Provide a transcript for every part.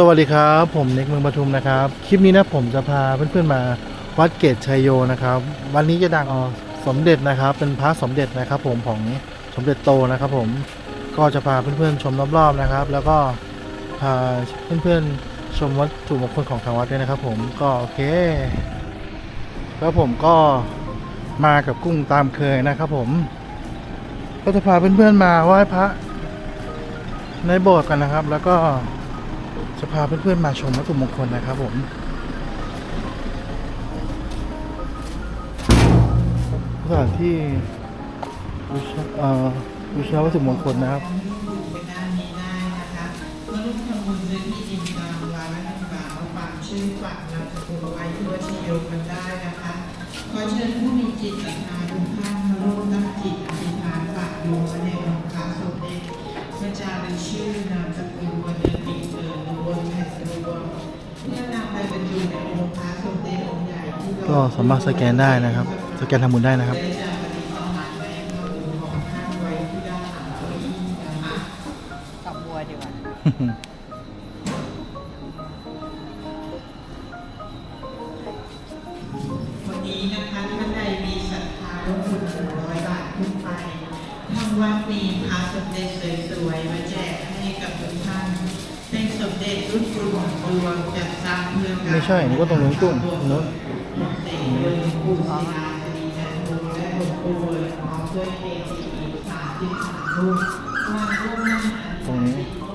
สวัสดีครับ ผมเน็กเมืองปทุมนะครับ คลิปนี้นะผมจะพาเพื่อนๆมาวัดเกตชัยโยนะครับ วันนี้จะดังออสมเด็จนะครับ เป็นพระสมเด็จนะครับผมของสมเด็จโตนะครับ ผมก็จะพาเพื่อนๆชมรอบๆนะครับ แล้วก็พาเพื่อนๆชมวัตถุมงคลของทางวัดด้วยนะครับ ผมก็โอเคแล้วผมก็มากับกุ้งตามเคยนะครับผม ก็จะพาเพื่อนๆมาไหว้พระในโบสถ์กันนะครับ แล้วก็ จะพาเพื่อนๆมาชมวัตถุมงคลนะครับผมสถานที่บูชาเอ่อบูชาวัตถุมงคลนะครับไปด้านนี้ได้นะคะมาร่วมทำบุญด้วยที่ดินตามวาระต่างๆเอาฝากชื่อฝากนามสกุลไว้ที่วัดชโยกันได้นะคะขอเชิญผู้มีจิตศรัทธาทุกท่านมาร่วมตั้งจิตอธิษฐานฝากดวงไว้ในองค์พระสมเด็จพระจารึกชื่อนามสกุล ก็สามารถสแกนได้นะครับ สแกนทำบุญได้นะครับได้จะปฏิสถานไว้ข้อมูลของท่านไว้ที่ด้านหลังเก้าอี้นะคะกับบัวดีกว่าวันนี้นะคะท่านใดมีศรัทธาร่วมบุญหนึ่งร้อยบาทขึ้นไปทางวัดมีพระสมเด็จสวยๆมาแจกให้กับทุกท่านเป็น สมเด็จรุ่นกลุ่มดวงจัดสร้างเพื่อการไม่ใช่นึกว่าตรงนู้นกุ้งนู้นเสกโดยหลวงปู่ศิลาสรีนันทูและหลวงปู่พร้อมด้วยเกจิอีกสามสิบสามรูปมาร่วมงานตรงนี้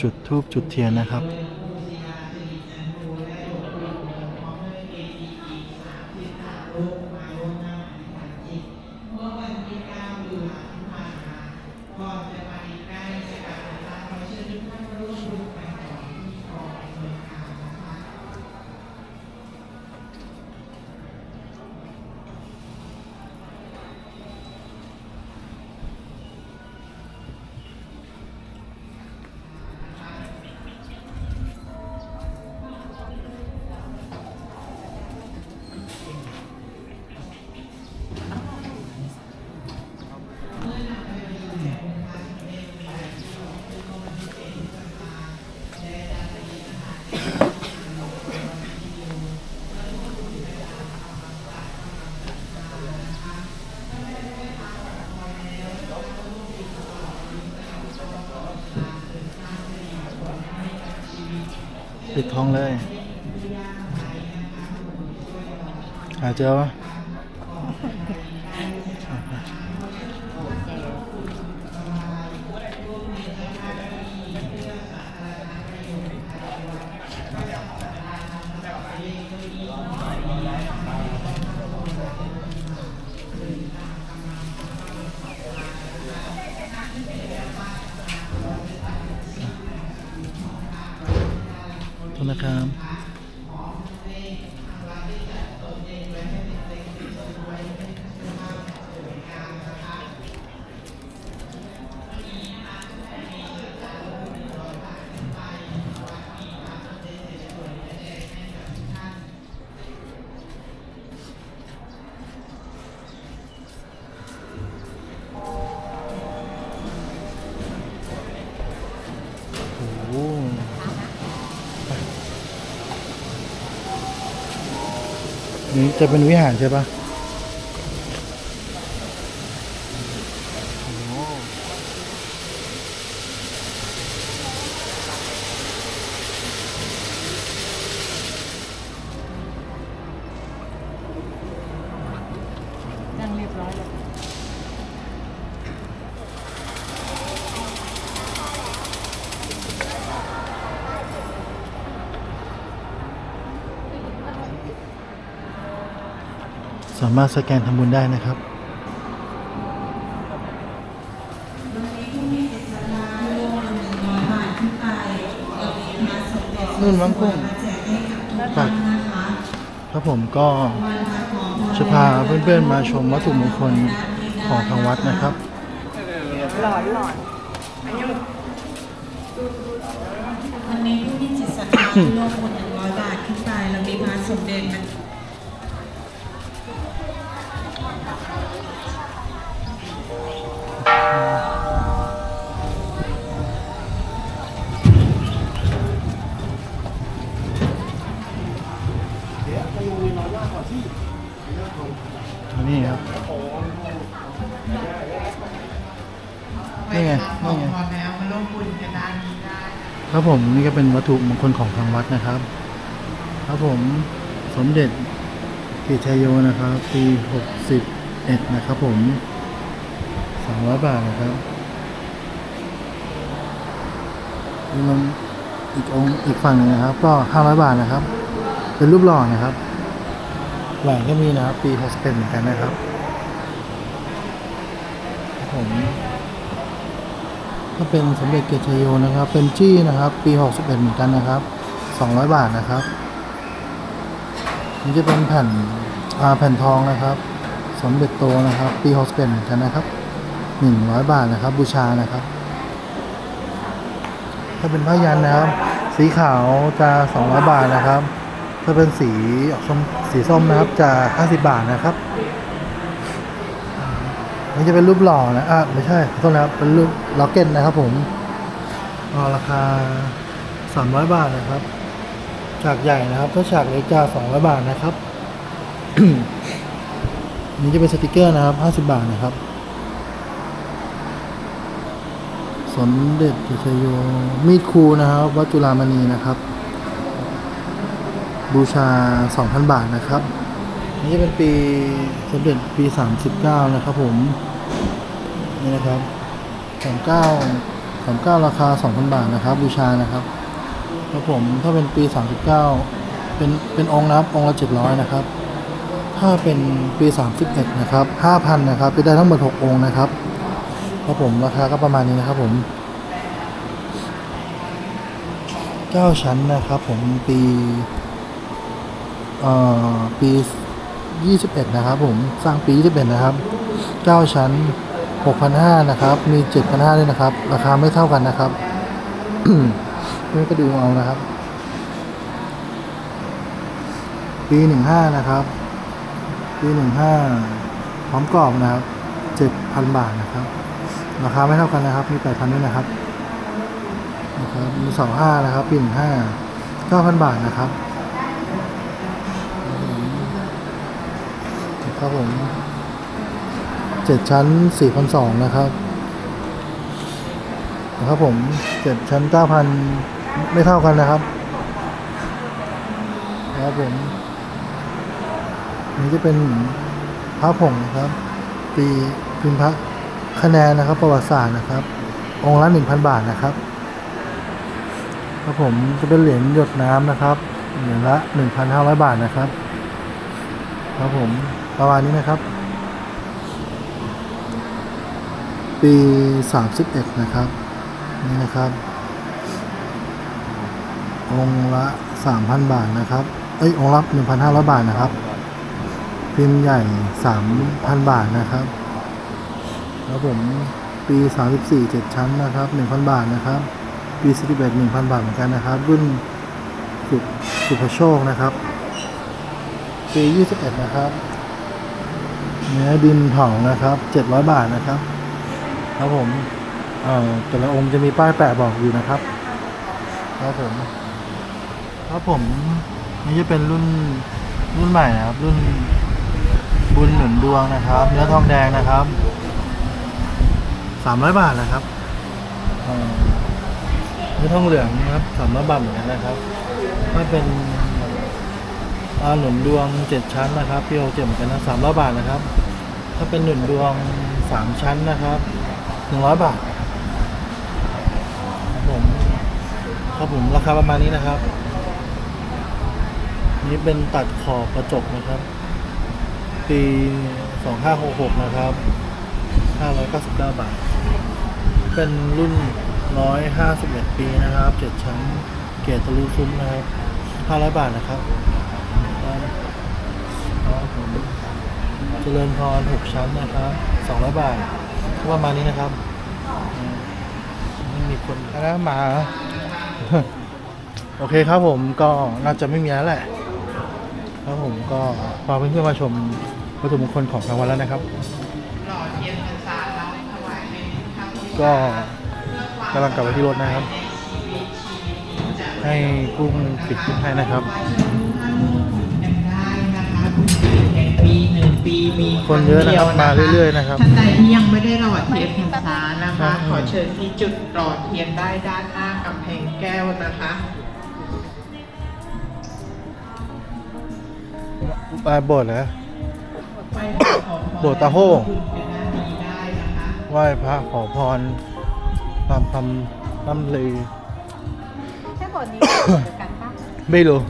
จุดทูบจุดเทียนนะครับ ปิดท้องเลย หาเจอปะ จะเป็นวิหารใช่ปะโอ้โห นั่งเรียบร้อยแล้ว สามารถสแกนทำบุญได้นะครับวันนี้ผู้มีจิตศรัทธาร่วมบุญหนึ่งร้อยบาทขึ้นไปเรามีพระสมเด็จนู่นมั้งกุ้งมาแจกให้กับทุกท่านนะคะครับผมก็วันพระขอพรจะพาเพื่อนๆมาชมวัตถุมงคลของทางวัดนะครับ หลอนหลอนวันนี้ผู้มีจิตศรัทธาที่ร่วมบุญหนึ่งร้อยบาทขึ้นไปเรามีพระสมเด็จมันอัน ครับผมนี่ก็เป็นวัตถุมงคลของทางวัดนะครับ ครับผมสมเด็จกิจชยโยนะครับ ปีหกสิบเอ็ดนะครับผมสองร้อยบาทนะครับนี่มันอีกองอีกฝั่งนึงนะครับ ก็ห้าร้อยบาทนะครับ เป็นรูปหล่อนะครับแหวนก็มีนะครับ ปีหกสิบเอ็ดเหมือนกันนะครับผม ก็เป็นสมเด็จเกศชยโยนะครับ เป็นจี้นะครับ ปี 61 เหมือนกันนะครับ 200 บาทนะครับนี่จะเป็นแผ่นอ่าแผ่นทองนะครับ สมเด็จโตนะครับ ปี 61 เหมือนกันนะครับ 100 บาทนะครับ บูชานะครับ ถ้าเป็นผ้ายันนะครับ สีขาวจะ 200 บาทนะครับ ถ้าเป็นสีออกส้มสีส้มนะครับจะ 50 บาทนะครับ นี่จะเป็นรูปหล่อนะอะไม่ใช่ขอโทษนะครับเป็นรูปล็อกเก็ตนะครับผมอ่าราคา 300 บาทนะครับ ฉากใหญ่นะครับถ้าฉากเล็กจะ200 บาทนะครับ นี่จะเป็นสติกเกอร์นะครับ 50 บาทนะครับ สมเด็จพระชโยมีดคูนะครับวัดจุฬามณีนะครับ บูชา 2,000 บาทนะครับ นี่จะเป็นปีสมเด็จปี39นะครับผม นี่นะครับ39 39ราคา2,000บาทนะครับ บูชานะครับครับผมถ้าเป็นปี39เป็นเป็นองค์นะครับองค์ละ700นะครับ ถ้าเป็นปี31นะครับ5,000นะครับจะได้ทั้งหมด6องค์นะครับครับผมราคาก็ประมาณนี้นะครับผม9ชั้นนะครับ ผมปีเอ่อปี 21 นะครับผมสร้างปี 21 นะครับ 9 ชั้น 6,500 นะครับ มี 7,500ด้วยนะครับ ราคาไม่เท่ากันนะครับนี่ก็ดูเอานะครับ ปี 15 นะครับ ปี 15 พร้อมกรอบนะครับ 7,000 บาทนะครับ ราคาไม่เท่ากันนะครับ มี 8,000ด้วยนะครับนะครับมี 25 นะครับ ปี 15 9,000 บาทนะครับ ครับผมเจ็ดชั้นสี่พันสองนะครับนะครับผมเจ็ดชั้นเก้าพันไม่เท่ากันนะครับนะครับผมนี่จะเป็นพระผงนะครับ ปีพิมพ์พระคะแนนนะครับ ประวัติศาสตร์นะครับ องค์ละหนึ่งพันบาทนะครับครับผมจะเป็นเหรียญหยดน้ำนะครับเหรียญละหนึ่งพันห้าร้อยบาทนะครับ ครับผม ประมาณนี้นะครับ ปี 31 นะครับ นี่นะครับ องละ 3,000 บาทนะครับ เอ้ย องละ1,500 บาทนะครับ พิมพ์ใหญ่ 3,000 บาทนะครับ แล้วผมปี 34 7 ชั้นนะครับ 1,000 บาทนะครับปี 41 1,000 บาทเหมือนกันนะครับ รุ่นสุสุภโชคนะครับปี 21 นะครับ เนื้อดินเผานะครับ700บาทนะครับครับผมเอ่อแต่ละองค์จะมีป้ายแปะบอกอยู่นะครับครับผมครับผมนี่จะเป็นรุ่นรุ่นใหม่นะครับ รุ่นบุญหนุนดวงนะครับ เนื้อทองแดงนะครับ300บาทนะครับเนื้อทองเหลืองนะครับ300บาทเหมือนกันนะครับถ้าเป็นอาหนุนดวงเจ็ดชั้นนะครับพี่โอเจ็ดเหมือนกันนะสามร้อยบาทนะครับ ถ้าเป็นหนุนดวงสามชั้นนะครับหนึ่งร้อยบาทครับผมครับผมราคาประมาณนี้นะครับ นี่เป็นตัดขอบกระจกนะครับ ปีสองห้าหกหกนะครับห้าร้อยเก้าสิบเก้าบาท เป็นรุ่นร้อยห้าสิบเอ็ดปีนะครับเจ็ดชั้นเกรดทะลุซุ้มนะครับห้าร้อยบาทนะครับ เจริญพรหกชั้นนะครับสองร้อยบาทก็ประมาณนี้นะครับคนอันนั้นหมา โอเคครับผมก็น่าจะไม่มีแล้วแหละครับผมก็พาเพื่อนๆมาชมวัตถุมงคลของทางวันแล้วนะครับหล่อเทียนพรรษาน้องถวายเป็นพระพุทธก็กำลังกลับไปที่รถนะครับ ให้กุ้งปิดคลิปให้นะครับ ปีมีคนเยอะนะครับมาเรื่อยๆนะครับท่านใดที่ยังไม่ได้หล่อเทียนพรรษานะคะอืมขอเชิญที่จุดหล่อเทียนได้ด้านหน้ากำแพงแก้วนะคะไปโบสถ์เหรอไปขอพรโบสถ์ตาโฮคุณเป็นหน้าดีได้นะคะไหว้พระขอพรตามคำล่ำลือแค่บทนี้ก็เหมือนกันปะไม่รู้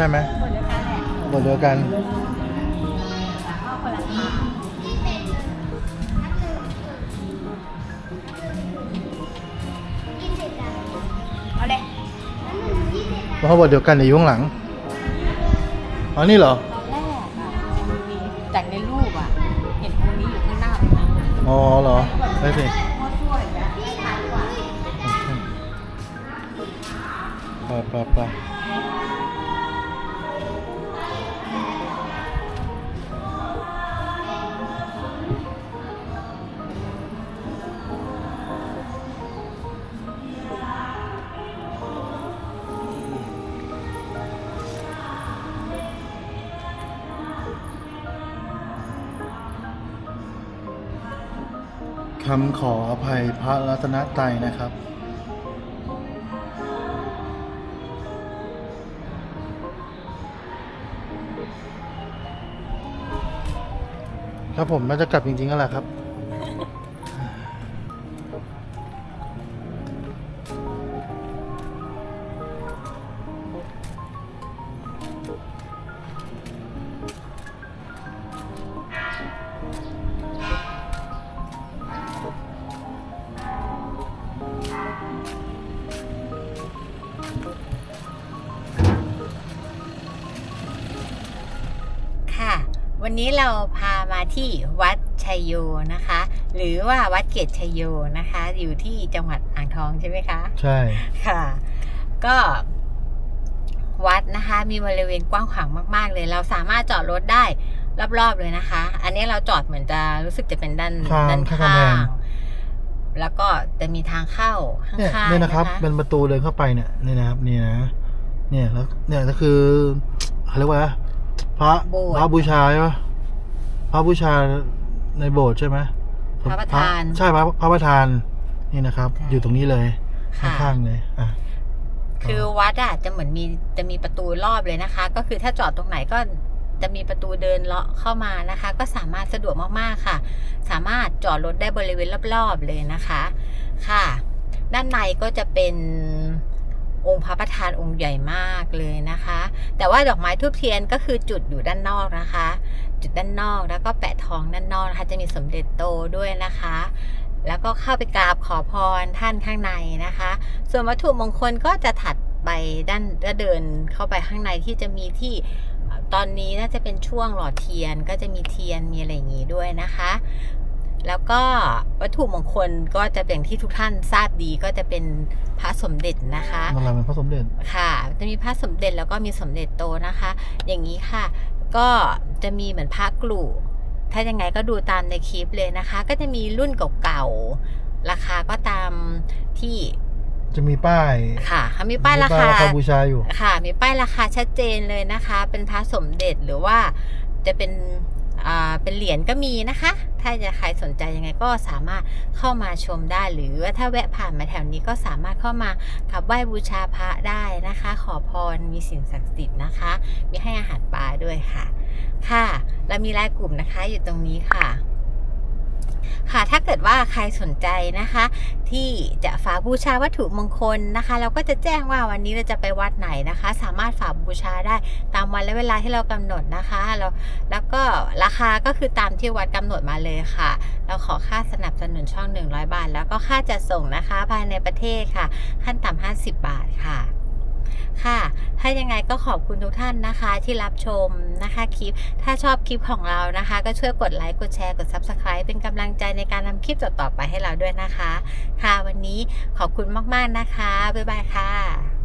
ช่ไหมบทเดียวกันแหละบทเดียวกันแต่ก็คนละทางเอาเลยเพราะบทเดียวกันแต่อยู่ข้างหลัง อ๋อ นี่เหรอ ตอนแรกอะมีจากในรูปอะเห็นองค์นี้อยู่ข้างหน้าตรงนั้นอ๋อเหรอได้สิมั่วซั่วอย่างเงี้ยขายกว่า ไปไปไป คำขออภัยพระรัตนตรัยนะครับครับผมน่าจะกลับจริงๆก็แหละครับ วันนี้เราพามาที่วัดชัยโยนะคะ หรือว่าวัดเกตชัยโยนะคะ อยู่ที่จังหวัดอ่างทองใช่ไหมคะ ใช่ค่ะ ก็วัดนะคะ มีบริเวณกว้างขวางมาก ๆ เลย เราสามารถจอดรถได้รอบๆเลยนะคะ อันนี้เราจอดเหมือนจะรู้สึกจะเป็นด้านข้างด้านข้างข้ากำแพงงแล้วก็จะมีทางเข้าข้เนี่ยางๆเนี่ยนะครับนะคะเป็นประตูเดินเข้าไปเนี่ยนี่นะครับนี่นะเนี่ยแล้วเนี่ยก็คือเขาเรียกว่าอะไร พระโบสถ์ พระบูชาใช่ไหมพระบูชาในโบสถ์ใช่ไหมพระประธานใช่พระพระประธานนี่นะครับ ใช่อยู่ตรงนี้เลยค่ะ ข้างๆเลยอะ คือวัดอะจะเหมือนมีจะมีประตูรอบเลยนะคะ ก็คือถ้าจอดตรงไหนก็จะมีประตูเดินเลาะเข้ามานะคะ ก็สามารถสะดวกมากๆค่ะ สามารถจอดรถได้บริเวณรอบๆเลยนะคะ ค่ะ ด้านในก็จะเป็น องค์พระประธานองค์ใหญ่มากเลยนะคะ แต่ว่าดอกไม้ทูบเทียนก็คือจุดอยู่ด้านนอกนะคะ จุดด้านนอกแล้วก็แปะทองด้านนอกนะคะ จะมีสมเด็จโตด้วยนะคะ แล้วก็เข้าไปกราบขอพรท่านข้างในนะคะ ส่วนวัตถุมงคลก็จะถัดไปด้านก็เดินเข้าไปข้างในที่จะมีที่ตอนนี้น่าจะเป็นช่วงหล่อเทียนก็จะมีเทียนมีอะไรอย่างนี้ด้วยนะคะ แล้วก็วัตถุมงคลก็จะเป็นที่ทุกท่านทราบดีก็จะเป็นพระสมเด็จนะคะนั่นแหละเป็นพระสมเด็จค่ะ จะมีพระสมเด็จแล้วก็มีสมเด็จโตนะคะ อย่างนี้ค่ะ ก็จะมีเหมือนพระกลุ่ถ้ายังไงก็ดูตามในคลิปเลยนะคะ ก็จะมีรุ่นเก่าๆราคาก็ตามที่จะมีป้ายค่ะเขามีป้ายราคาราคาบูชาอยู่ค่ะ มีป้ายราคาชัดเจนเลยนะคะ เป็นพระสมเด็จหรือว่าจะเป็นอ่า เป็นเหรียญก็มีนะคะ ถ้าจะใครสนใจยังไงก็สามารถเข้ามาชมได้ หรือว่าถ้าแวะผ่านมาแถวนี้ก็สามารถเข้ามากราบไหว้บูชาพระได้นะคะ ขอพรมีสิ่งศักดิ์สิทธิ์นะคะ มีให้อาหารปลาด้วยค่ะ ค่ะ เรามีรายกลุ่มนะคะอยู่ตรงนี้ค่ะ ค่ะถ้าเกิดว่าใครสนใจนะคะ ที่จะฝากบูชาวัตถุมงคลนะคะ เราก็จะแจ้งว่าวันนี้เราจะไปวัดไหนนะคะ สามารถฝากบูชาได้ตามวันและเวลาที่เรากำหนดนะคะแล้วแล้วก็ราคาก็คือตามที่วัดกำหนดมาเลยค่ะ เราขอค่าสนับสนุนช่อง 100 บาท แล้วก็ค่าจัดส่งนะคะภายในประเทศค่ะ ขั้นต่ำ50 บาทค่ะ ค่ะ ถ้ายังไงก็ขอบคุณทุกท่านนะคะที่รับชมนะคะคลิป ถ้าชอบคลิปของเรานะคะ ก็ช่วยกดไลค์ กดแชร์ กด Subscribe เป็นกำลังใจในการทำคลิปต่อๆไปให้เราด้วยนะคะ ค่ะวันนี้ขอบคุณมากๆนะคะ บ๊ายบายค่ะ